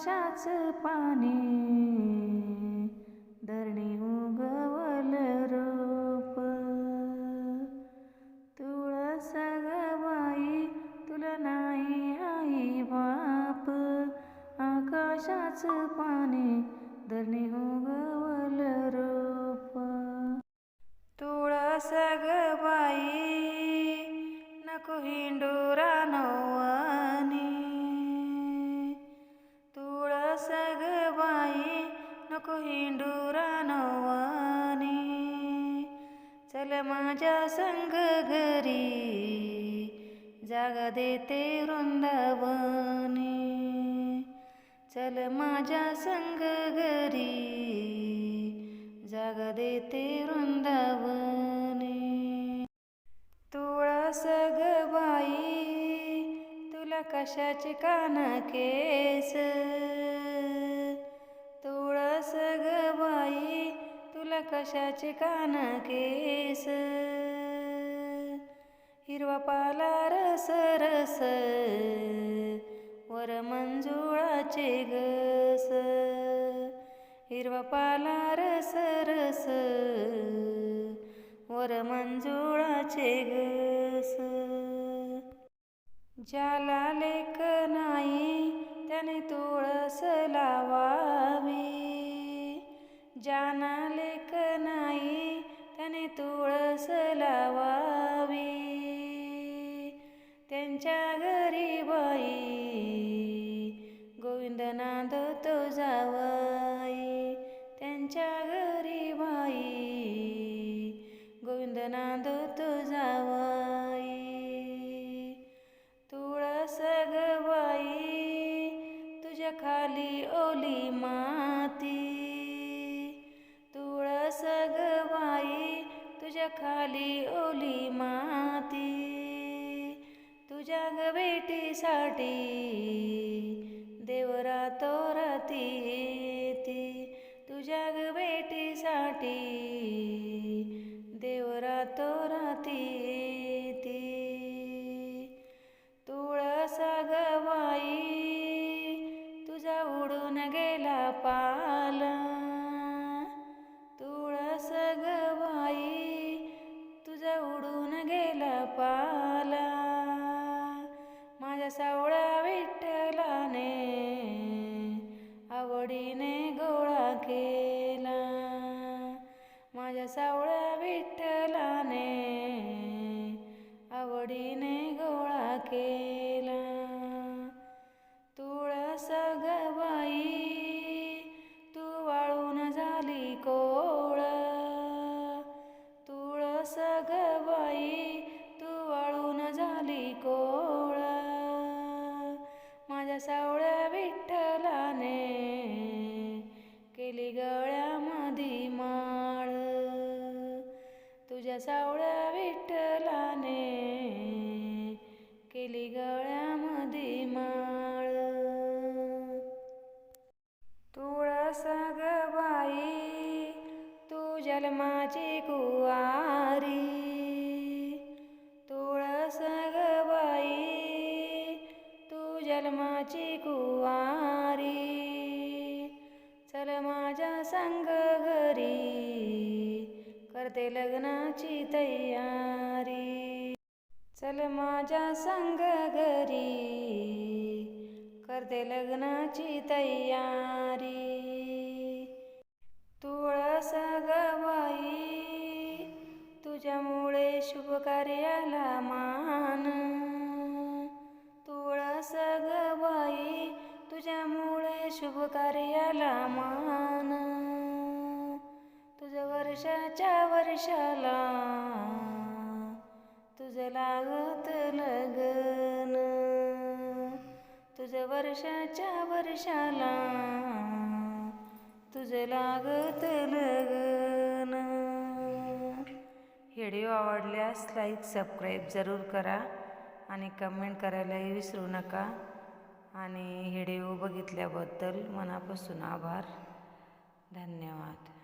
आकाशाच पाणी. धरणी उगवल रोप. तुळस गवाई तुला नाही आई बाप. आकाशाच पाणी धरणी चल माझ्या संग घरी. जागा देते वृंदावनी. चल माझ्या संग घरी. जागा देते वृंदावनी. तुळस ग बाई तुला कशाचे कान केस? तुळस ग बाई तुला कशाचे कान केस? हिरवा पाला रस रस. वर मंजुळाचे गस हिरवा पाला रस रस. वर मंजुळाचे गस ज्याला लेख नाही त्याने तुळस लावा. ज्याना लेख नाही त्याने तुळस लावावी. त्यांच्या घरी बाई गोविंद नाद तो जावाई. त्यांच्या घरी बाई गोविंद नाद तो तुझ्या ग बेटीसाठी देवरा तो राती तुझ्या ग बेटीसाठी देवरा तो राती तुळसा ग बाई तुझा उडून गेला पाला. सावळा विठ्ठलाने आवडीने गोळा केला. माझ्या सावळ्या विठ्ठलाने आवडीने गोळा केला. तुळस गवाई तू वाळून झाली कोळ. तुळस गवाई तू वाळून झाली कोळ. सावळ्या विठ्ठलाने केली गळ्यामध्ये माळ. तुळसा ग बाई तू जन्माची कुवारी. करते लग्नाची तयारी. चल माझ्या संग घरी. करते लग्नाची तयारी. तुळस गवाई. तुझ्यामुळे शुभ कार्याला मान. तुळस गवाई. तुझ्यामुळे शुभ कार्याला मान. वर्षाच्या वर्षाला तुझं लागत लगन. तुझं वर्षाच्या वर्षाला तुझं लागत लगन. व्हिडिओ आवडल्यास लाईक सबस्क्राईब जरूर करा आणि कमेंट करायलाही विसरू नका. आणि व्हिडिओ बघितल्याबद्दल मनापासून आभार. धन्यवाद.